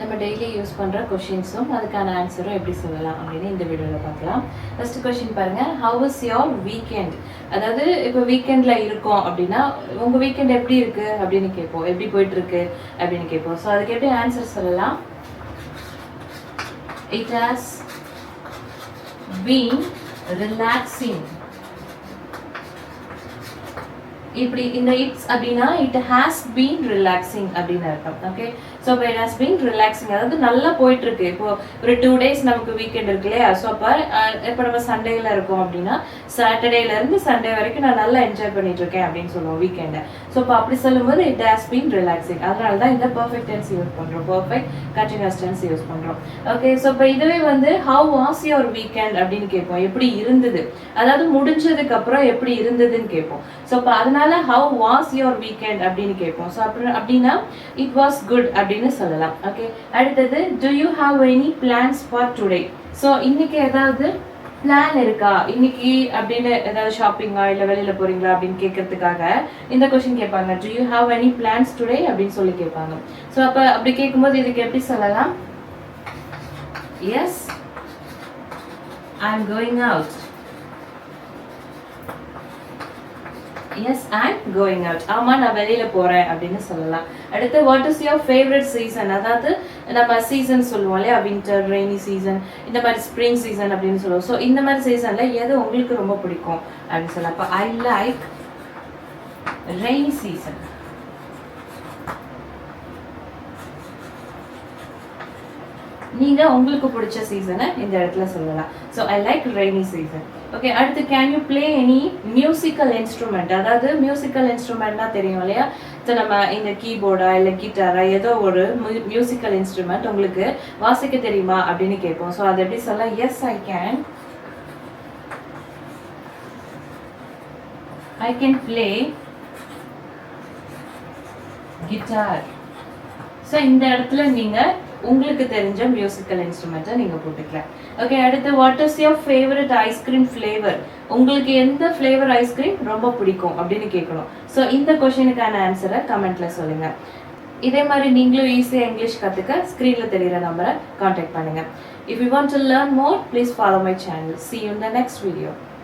நம்ம daily use பண்ணுற கொஷின்ஸும் அதுக்கான ஆன்சரும் எப்படி சொல்லலாம் அப்படின்னு இந்த வீடியோவில் பார்க்கலாம். ஃபர்ஸ்ட் கொஷின் பாருங்க. ஹவு இஸ் யோர் வீக்கெண்ட் அதாவது இப்போ வீக்கெண்டில் இருக்கோம் அப்படின்னா உங்கள் வீக்கெண்ட் எப்படி இருக்கு அப்படின்னு கேட்போம். எப்படி போயிட்டுருக்கு அப்படின்னு கேட்போம். ஸோ அதுக்கு எப்படி ஆன்சர் சொல்லலாம்? இட் ஹாஸ் பீன் ரிலாக்ஸிங் இப்படி இந்த இட்ஸ் அப்படின்னா இட் ஹாஸ் பீன் ரிலாக்ஸிங் அப்படின்னு அர்த்தம். ஓகே ஸோ இப்போ இட் ஹாஸ் பீன் ரிலாக்ஸிங் அதாவது நல்லா போயிட்டு இருக்கு இப்போ ஒரு டூ டேஸ் நமக்கு வீக்கெண்ட் இருக்கு இல்லையா? ஸோ அப்போ இப்போ நம்ம சண்டேல இருக்கோம் அப்படின்னா சாட்டர்டேல இருந்து சண்டே வரைக்கும் நான் நல்லா என்ஜாய் பண்ணிட்டு இருக்கேன் அப்படின்னு சொல்லுவோம் வீக்கெண்டை ஸோ இப்போ அப்படி சொல்லும்போது இட் ஹாஸ் பீன் ரிலாக்ஸிங் அதனால தான் இந்த பர்ஃபெக்ட் டென்ஸ் யூஸ் பண்றோம். பர்ஃபெக்ட் கண்டினியூஸ் டென்ஸ் யூஸ் பண்றோம். ஓகே ஸோ இப்போ இதுவே வந்து ஹவ் வாஸ் யுவர் வீக்கெண்ட் அப்படின்னு கேட்போம். எப்படி இருந்தது? அதாவது முடிஞ்சதுக்கு அப்புறம் எப்படி இருந்ததுன்னு கேட்போம். ஸோ இப்போ அதனால ஹவ் வாஸ் யுவர் வீக்கெண்ட் அப்படின்னு கேட்போம். ஸோ அப்புறம் அப்படின்னா இட் வாஸ் குட் அப்படின்னு சொல்லலாம். ஓகே அடுத்தது do you have any plans for today so இன்னைக்கு ஏதாவது பிளான் இருக்கா? இன்னைக்கு அப்படின்னு ஏதாவது ஷாப்பிங்கா இல்லை வெளியில போறீங்களா அப்படின்னு கேட்கறதுக்காக இந்த கொஸ்டின் கேட்பாங்க. Do you have any plans today அப்படின்னு சொல்லி கேட்பாங்க. ஸோ அப்போ அப்படி கேட்கும்போது இதுக்கு எப்படி சொல்லலாம்? Yes I am going out yes I'm going out ஆமா நான் வெளியில போறேன் அப்படின்னு சொல்லலாம். அடுத்து what is your favourite season அதாவது நம்ம சீசன் சொல்லுவோம் இல்லையா? வின்டர் ரெய்னி சீசன் இந்த மாதிரி ஸ்ப்ரிங் சீசன் அப்படின்னு சொல்லுவோம். ஸோ இந்த மாதிரி சீசன்ல எது உங்களுக்கு ரொம்ப பிடிக்கும் அப்படின்னு சொல்லலாம். அப்போ ஐ லைக் ரெய்னி சீசன் நீங்க உங்களுக்கு பிடிச்ச சீசனை இந்த இடத்துல சொல்லலாம். So I like rainy season okay அடுத்து can you play any musical instrument அதாவது மியூசிக்கல் இன்ஸ்ட்ருமெண்ட்னா தெரியும் இல்லையா? ஸோ நம்ம இந்த கீபோர்டா இல்லை கிட்டாரா ஏதோ ஒரு மியூசிக்கல் இன்ஸ்ட்ருமெண்ட் உங்களுக்கு வாசிக்க தெரியுமா அப்படின்னு கேட்போம். ஸோ அதை எப்படி சொல்ல yes I can I can play guitar so இந்த இடத்துல நீங்கள் உங்களுக்கு தெரிஞ்ச மியூசிக்கல் இன்ஸ்ட்ருமெண்ட்டை நீங்க போட்டுக்கலாம். ஓகே அடுத்து what is your favourite ice cream flavour உங்களுக்கு எந்த ஃப்ளேவர் ஐஸ்கிரீம் ரொம்ப பிடிக்கும் அப்படின்னு கேட்கணும். ஸோ இந்த கொஷினுக்கான ஆன்சரை கமெண்ட்ல சொல்லுங்க. இதே மாதிரி நீங்களும் ஈஸியாக இங்கிலீஷ் கற்றுக்க ஸ்க்ரீனில் தெரிகிற நம்பரை காண்டாக்ட் பண்ணுங்க. If you want to learn more please follow my channel see in the next video